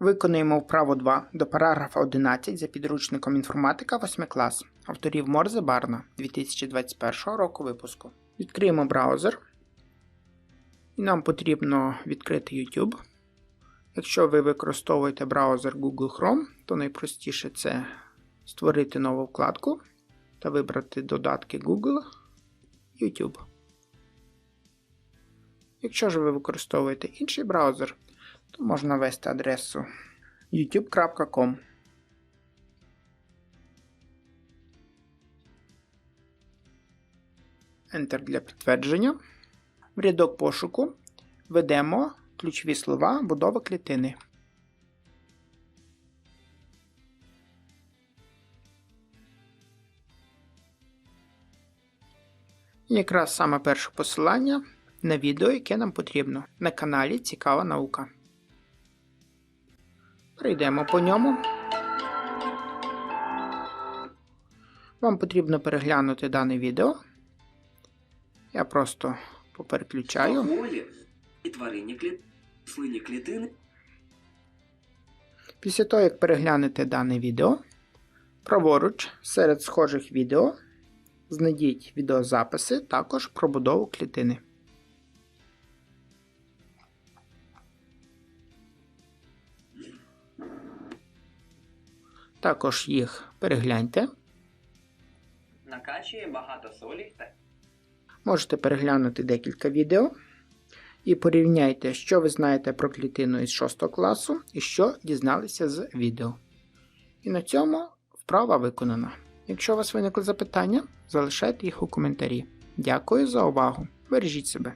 Виконуємо вправу 2 до параграфа 11 за підручником інформатика 8 клас авторів Морзе Барна 2021 року випуску. Відкриємо браузер. І нам потрібно відкрити YouTube. Якщо ви використовуєте браузер Google Chrome, то найпростіше це створити нову вкладку та вибрати додатки Google YouTube. Якщо ж ви використовуєте інший браузер, то можна ввести адресу youtube.com. Enter для підтвердження. В рядок пошуку введемо ключові слова будова клітини. Якраз саме перше посилання на відео, яке нам потрібно на каналі Цікава наука. Прийдемо по ньому. Вам потрібно переглянути дане відео. Я просто попереключаю. Після того, як переглянете дане відео, праворуч серед схожих відео знайдіть відеозаписи також про будову клітини. Також їх перегляньте. накачує багато солі Можете переглянути декілька відео і порівняйте, що ви знаєте про клітину із 6 класу і що дізналися з відео. І на цьому вправа виконана. Якщо у вас виникли запитання, залишайте їх у коментарі. Дякую за увагу. Бережіть себе.